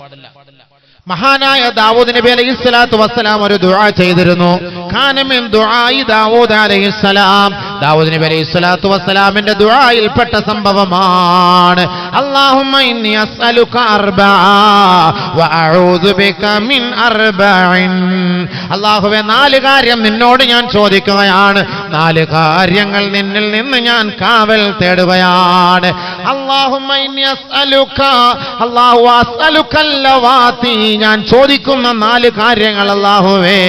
മഹാനായ ദാവൂദ് നബി അലൈഹി സ്വലാത്തു വസ്സലാം ഒരു ദുആ ചെയ്തിരുന്നു. ഖാനമിൻ ദുആയി ദാവൂദ് അലൈഹി സ്വലാം. ദാവൂദ് നബി അലൈഹി സ്വലാത്തു വസ്സലാമിന്റെ ദുആയിൽപ്പെട്ട സംഭവമാണ്. ഇന്നി അസ്അലുക അർബഅ വ അഊദു ബിക മിൻ അർബഇൻ. അല്ലാഹുവേ നാല് കാര്യം നിന്നോട് ഞാൻ ചോദിക്കുകയാണ്. നാല് കാര്യങ്ങൾ നിന്നിൽ നിന്ന് ഞാൻ കാവൽ തേടുകയാണ്. ലവാതി ഞാൻ ചോദിക്കുന്ന നാല് കാര്യങ്ങൾ അല്ലാഹുവേ.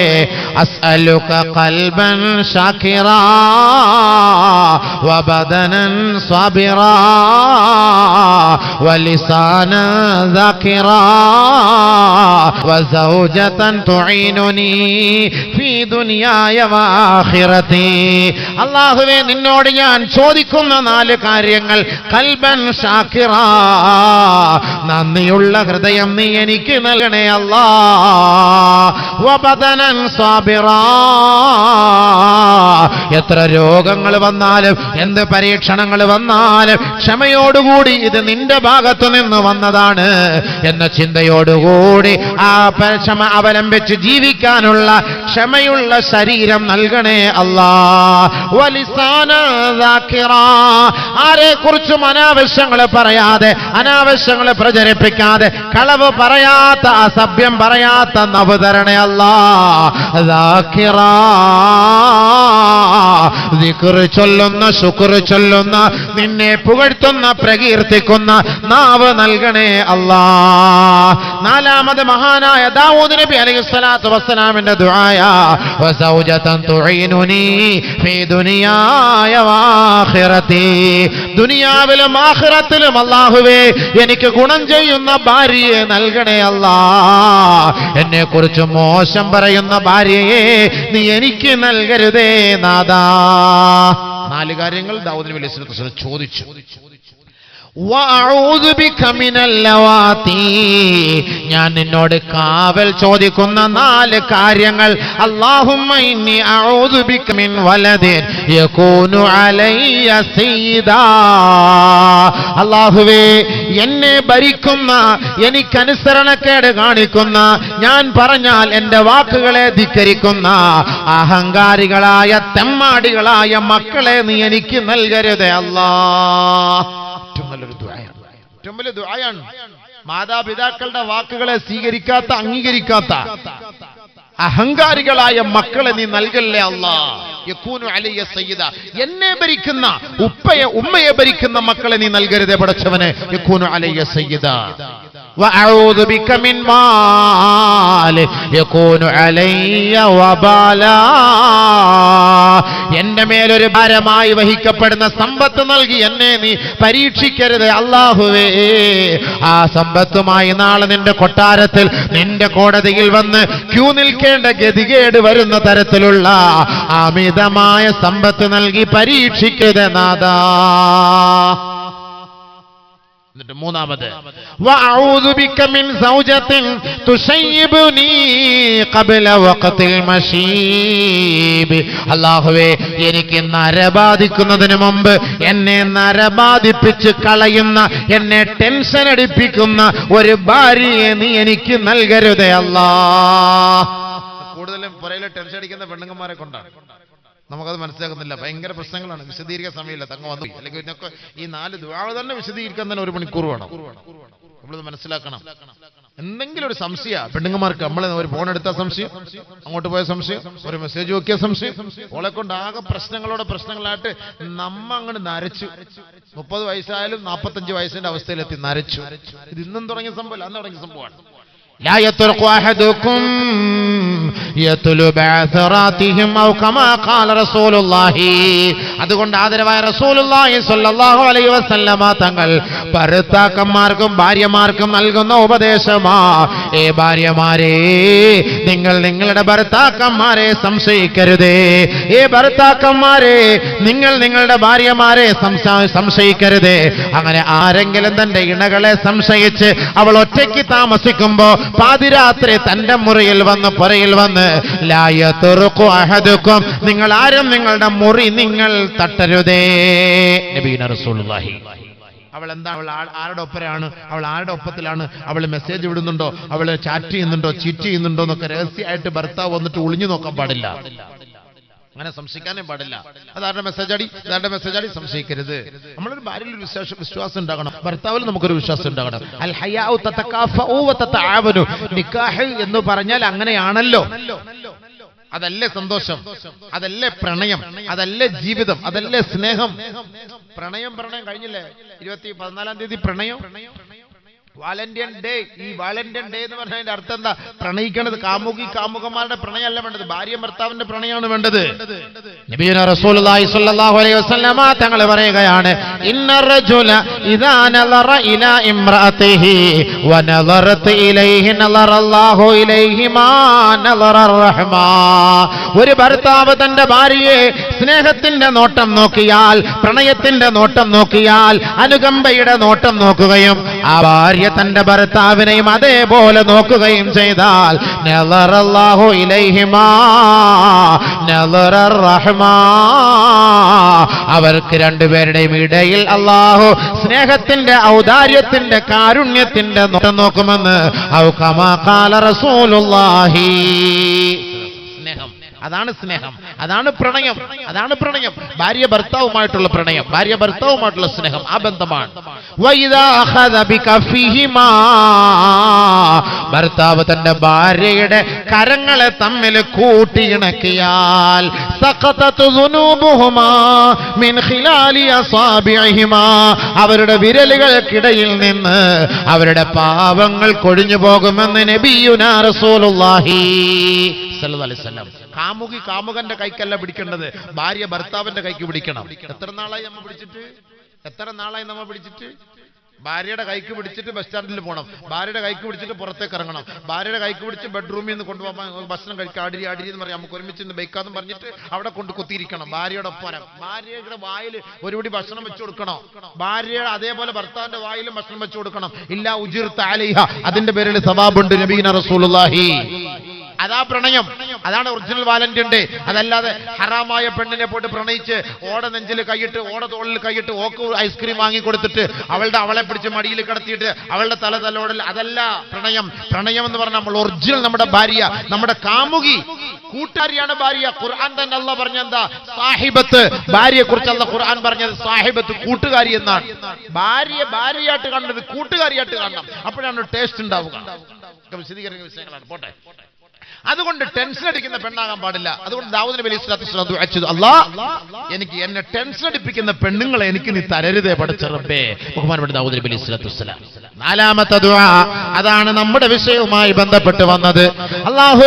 അസ്അലുക ഖൽബൻ ഷാകിറാ വബദനൻ സ്വബിറാ ولسانا ذاكرا وزوجة تعينني في دنياي وآخرتي അള്ളാഹുവെ നിന്നോട് ഞാൻ ചോദിക്കുന്ന നാല് കാര്യങ്ങൾ കൽബൻ ഷാക്കിറ നന്ദിയുള്ള ഹൃദയം നീ എനിക്ക് നൽകണേ അല്ലാ വബദനൻ സ്വാബിറ എത്ര രോഗങ്ങൾ വന്നാലും എന്ത് പരീക്ഷണങ്ങൾ വന്നാലും ക്ഷമയോടുകൂടി ഇത് നിന്റെ ഭാഗത്തു നിന്ന് വന്നതാണ് എന്ന ചിന്തയോടുകൂടി ആ ക്ഷമ അവലംബിച്ച് ജീവിക്കാനുള്ള ക്ഷമയുള്ള ശരീരം നൽകണേ അല്ലാ. ആരെ കുറിച്ചും അനാവശ്യങ്ങൾ പറയാതെ അനാവശ്യങ്ങൾ പ്രചരിപ്പിക്കാതെ കളവ് പറയാത്ത അസഭ്യം പറയാത്ത നവതരണേ ദിക്ർ ചൊല്ലുന്ന ശുക്ർ ചൊല്ലുന്ന നിന്നെ പുകഴ്ത്തുന്ന പ്രകീർത്തിക്കുന്ന നാവ് നൽകണേ അല്ലാ. നാലാമത് മഹാനായ ദാവൂദ് നബി അലൈഹി സ്വലാത്തു വസ്സലാമിന്റെ ദുആയ തുഈനുനി ഫീ ദുനിയായ ദുനിയാവിലും ആഖിറത്തിലും അല്ലാഹുവേ എനിക്ക് ഗുണം ചെയ്യുന്ന ഭാര്യയെ നൽകണേ അല്ലാ. എന്നെ കുറിച്ച് മോശം പറയുന്ന ഭാര്യയെ നീ എനിക്ക് നൽകരുതേ നാദാ നാല് കാര്യങ്ങൾ ദാവൂദ് നബി അലൈഹി സ്വലാത്തു ചോദിച്ചു. ഞാൻ നിന്നോട് കാവൽ ചോദിക്കുന്ന നാല് കാര്യങ്ങൾ. അല്ലാഹുവേ എന്നെ ഭരിക്കുന്ന എനിക്കനുസരണക്കേട് കാണിക്കുന്ന ഞാൻ പറഞ്ഞാൽ എന്റെ വാക്കുകളെ ധിക്കരിക്കുന്ന അഹങ്കാരികളായ തെമ്മാടികളായ മക്കളെ നീ എനിക്ക് നൽകരുതേ അല്ലാ ഏറ്റവും വലിയ ദുആയാണ്. മാതാപിതാക്കളുടെ വാക്കുകളെ സ്വീകരിക്കാത്ത അംഗീകരിക്കാത്ത അഹങ്കാരികളായ മക്കളെ നീ നൽകല്ലേ അല്ലാ? യക്കൂനു അലയ്യ സയ്യിദ. എന്നെ ഭരിക്കുന്ന ഉപ്പയെ ഉമ്മയെ ഭരിക്കുന്ന മക്കളെ നീ നൽകരുതേ പടച്ചവനെ. യക്കൂനു അലയ്യ സയ്യിദ. وأعوذ بك من مال يكون علي وبالا എന്റെ മേലൊരു ഭാരമായി വഹിക്കപ്പെടുന്ന സമ്പത്ത് നൽകി എന്നെ നീ പരീക്ഷിക്കരുത് അള്ളാഹുവേ ആ സമ്പത്തുമായി നാളെ നിന്റെ കൊട്ടാരത്തിൽ നിന്റെ കോടതിയിൽ വന്ന് ക്യൂ നിൽക്കേണ്ട ഗതികേട് വരുന്ന തരത്തിലുള്ള അമിതമായ സമ്പത്ത് നൽകി പരീക്ഷിക്കരുത് നാദാ എന്നിട്ട് മൂന്നാമത്. അള്ളാഹുവേ എനിക്ക് നരബാധിക്കുന്നതിന് മുമ്പ് എന്നെ നരബാധിപ്പിച്ച് കളയുന്ന എന്നെ ടെൻഷൻ അടിപ്പിക്കുന്ന ഒരു ഭാര്യയെ നീ എനിക്ക് നൽകരുതേ അല്ലാ കൂടുതലും പുറയിലെ ടെൻഷൻ അടിക്കുന്ന പെണ്ണുങ്ങന്മാരെ കൊണ്ടാണ്. നമുക്കത് മനസ്സിലാക്കുന്നില്ല. ഭയങ്കര പ്രശ്നങ്ങളാണ്. വിശദീകരിക്കാൻ സമയമില്ല. തങ്ങ വന്നു. അല്ലെങ്കിൽ ഇതിനൊക്കെ ഈ നാല് ദുആ തന്നെ വിശദീകരിക്കാൻ തന്നെ ഒരു മണിക്കൂർ വേണം. നമ്മളിത് മനസ്സിലാക്കണം. എന്തെങ്കിലും ഒരു സംശയ പെണ്ണുങ്ങമാർക്ക് നമ്മളെ ഒരു ഫോൺ എടുത്ത സംശയം അങ്ങോട്ട് പോയ സംശയം ഒരു മെസ്സേജ് നോക്കിയ സംശയം ഓളെ കൊണ്ട് ആകെ പ്രശ്നങ്ങളോടെ പ്രശ്നങ്ങളായിട്ട് നമ്മ അങ്ങോട്ട് നരച്ചു. മുപ്പത് വയസ്സായാലും നാൽപ്പത്തഞ്ച് വയസ്സിന്റെ അവസ്ഥയിലെത്തി നരച്ചു. ഇത് ഇന്നും തുടങ്ങിയ സംഭവം അന്ന് തുടങ്ങിയ സംഭവമാണ്. لا يطرق أحدكم يتلو بعثراتهم أو كما قال رسول الله അതുകൊണ്ട് ആദരവായ റസൂലുള്ളാഹി സ്വല്ലല്ലാഹു അലൈഹി വസല്ലമ തങ്ങൾ ഭർത്താക്കന്മാർക്കും ഭാര്യമാർക്കും നൽകുന്ന ഉപദേശമാ ഏ ഭാര്യമാരെ നിങ്ങൾ നിങ്ങളുടെ ഭർത്താക്കന്മാരെ സംശയിക്കരുതേ ഏ ഭർത്താക്കന്മാരെ നിങ്ങൾ നിങ്ങളുടെ ഭാര്യമാരെ സംശ- സംശയിക്കരുതേ അങ്ങനെ ആരെങ്കിലും തന്റെ ഇണകളെ സംശയിച്ച് അവൾ ഒറ്റയ്ക്ക് താമസിക്കുമ്പോ പാതിരാത്രി തന്റെ മുറിയിൽ വന്ന് പുറയിൽ വന്ന് ലായ ലായത്തുറുക്കു അഹദുക്കും. നിങ്ങൾ ആരും നിങ്ങളുടെ മുറി നിങ്ങൾ തട്ടരുതേ. റസൂലുള്ളാഹി. അവൾ എന്താ? അവൾ ആരുടെ ഒപ്പരാണ്? അവൾ ആരുടെ ഒപ്പത്തിലാണ്? അവൾ മെസ്സേജ് വിടുന്നുണ്ടോ? അവൾ ചാറ്റ് ചെയ്യുന്നുണ്ടോ? ചീറ്റ് ചെയ്യുന്നുണ്ടോ? എന്നൊക്കെ രഹസ്യമായിട്ട് ഭർത്താവ് വന്നിട്ട് ഒളിഞ്ഞു നോക്കാൻ പാടില്ല. അങ്ങനെ സംശയിക്കാനേ പാടില്ല. അതാരുടെ മെസ്സേജ് അടി? അതാരുടെ മെസ്സേജ് അടി? സംശയിക്കരുത്. നമ്മളൊരു ഭാര്യയിൽ ഒരു വിശ്വാസം വിശ്വാസം ഉണ്ടാകണം. ഭർത്താവിൽ നമുക്കൊരു വിശ്വാസം ഉണ്ടാകണം. അൽ നിക്കാഹ് എന്ന് പറഞ്ഞാൽ അങ്ങനെയാണല്ലോ. അതല്ലേ സന്തോഷം. അതല്ലേ പ്രണയം. അതല്ലേ ജീവിതം. അതല്ലേ സ്നേഹം. പ്രണയം പ്രണയം കഴിഞ്ഞില്ലേ? ഇരുപത്തി പതിനാലാം തീയതി പ്രണയം. വാലന്റൈൻ ഡേ ഈ വാലന്റൈൻ ഡേ എന്ന് പറഞ്ഞാൽ അതിന്റെ അർത്ഥം എന്താ? പ്രണയിക്കേണ്ടത് കാമുകി കാമുകന്മാരുടെ പ്രണയമല്ല വേണ്ടത്. ഭാര്യ ഭർത്താവിന്റെ പ്രണയമാണ് വേണ്ടത്. തങ്ങൾ പറയുകയാണ് ഒരു ഭർത്താവ് തന്റെ ഭാര്യയെ സ്നേഹത്തിന്റെ നോട്ടം നോക്കിയാൽ പ്രണയത്തിന്റെ നോട്ടം നോക്കിയാൽ അനുകമ്പയുടെ നോട്ടം നോക്കുകയും ആ ഭാര്യ തന്റെ ഭർത്താവിനെയും അതേപോലെ നോക്കുകയും ചെയ്താൽ നെലറല്ലാഹു ഇലൈഹിമാ അവർക്ക് രണ്ടുപേരുടെയും ഇടയിൽ അള്ളാഹു സ്നേഹത്തിന്റെ ഔദാര്യത്തിന്റെ കാരുണ്യത്തിന്റെ നോട്ടം നോക്കുമെന്ന് സ്നേഹം. അതാണ് സ്നേഹം. അതാണ് പ്രണയം. അതാണ് പ്രണയം. ഭാര്യ ഭർത്താവുമായിട്ടുള്ള പ്രണയം. ഭാര്യ ഭർത്താവുമായിട്ടുള്ള സ്നേഹം ആ ബന്ധമാണ്. ഭർത്താവ് തന്റെ ഭാര്യയുടെ കരങ്ങളെ തമ്മിൽ കൂട്ടിയിണക്കിയാൽ. അവരുടെ വിരലുകൾക്കിടയിൽ നിന്ന് അവരുടെ പാവങ്ങൾ കൊഴിഞ്ഞു പോകുമെന്ന് നബിയുനാ റസൂലുള്ളാഹി സല്ലല്ലാഹു അലൈഹി വസല്ലം. കാമുകി കാമുകന്റെ കൈക്കല്ല പിടിക്കേണ്ടത്. ഭാര്യ ഭർത്താവിന്റെ കൈക്ക് പിടിക്കണം. എത്ര നാളായി നമ്മൾ പിടിച്ചിട്ട്? എത്ര നാളായി നമ്മ പിടിച്ചിട്ട്? ഭാര്യയുടെ കൈക്ക് പിടിച്ചിട്ട് ബസ് സ്റ്റാൻഡിൽ പോകണം ഭാര്യയുടെ കൈക്ക് പിടിച്ചിട്ട് പുറത്തേക്ക് ഇറങ്ങണം. ഭാര്യയുടെ കൈക്ക് പിടിച്ച് ബെഡ്റൂമിൽ നിന്ന് കൊണ്ടുപോകാൻ ഭക്ഷണം കഴിക്കുക അടിരി അടിരി എന്ന് പറയാം. നമുക്ക് ഒരുമിച്ച് നിന്ന് ബൈക്കാന്ന് പറഞ്ഞിട്ട് അവിടെ കൊണ്ട് കുത്തിയിരിക്കണം. ഭാര്യയുടെ ഒപ്പം ഭാര്യയുടെ വായിൽ ഒരുപടി ഭക്ഷണം വെച്ചു കൊടുക്കണം. ഭാര്യ അതേപോലെ ഭർത്താവിന്റെ വായിലും ഭക്ഷണം വെച്ചു കൊടുക്കണം. ഇല്ല ഉജിർ താലിഹ അതിന്റെ പേരിൽ സവാബുണ്ട് നബീന റസൂലുള്ളാഹി. അതാ പ്രണയം. അതാണ് ഒറിജിനൽ വാലന്റിന്റെ അതല്ലാതെ ഹറാമായ പെണ്ണിനെ പോയിട്ട് പ്രണയിച്ച് ഓട നെഞ്ചിൽ കൈയിട്ട് ഓട തോളിൽ കൈയിട്ട് ഓക്ക് ഐസ്ക്രീം വാങ്ങി കൊടുത്തിട്ട് അവളുടെ അവളെ പിടിച്ച് മടിയിൽ കിടത്തിയിട്ട് അവളുടെ തല തലോടൽ അതല്ല പ്രണയം. പ്രണയം എന്ന് പറഞ്ഞാൽ നമ്മൾ ഒറിജിനൽ നമ്മുടെ ഭാര്യ നമ്മുടെ കാമുകി. കൂട്ടുകാരിയാണ് ഭാര്യ. ഖുർആൻ തന്നെ അല്ല പറഞ്ഞെന്താ സാഹിബത്ത്. ഭാര്യയെ കുറിച്ചല്ല ഖുർആൻ പറഞ്ഞത് സാഹിബത്ത് കൂട്ടുകാരി എന്നാണ്. ഭാര്യ ഭാര്യയായിട്ട് കാണുന്നത് കൂട്ടുകാരിയായിട്ട് കാണണം. അപ്പോഴാണ് ടേസ്റ്റ് ഉണ്ടാവുക. വിശദീകരിക്കുന്ന വിഷയങ്ങളാണ്. പോട്ടെ. അതുകൊണ്ട് ടെൻഷൻ അടിക്കുന്ന പെണ്ണാകാൻ പാടില്ല. അതുകൊണ്ട് ദാവൂദ് നബി അലൈഹി സ്വലാത്തു ചെയ്തു. അല്ലാ എനിക്ക് എന്നെ ടെൻഷൻ അടിപ്പിക്കുന്ന പെണ്ണുങ്ങളെ എനിക്ക് നീ തരരുതേ പഠിച്ച റബ്ബേ. ബഹുമാനപ്പെട്ട ദാവൂദ് നബി അലൈഹി സ്വലാത്തു വസ്സലാം. നാലാമത്തെ ദുആ അതാണ് നമ്മുടെ വിഷയവുമായി ബന്ധപ്പെട്ട് വന്നത്. അള്ളാഹു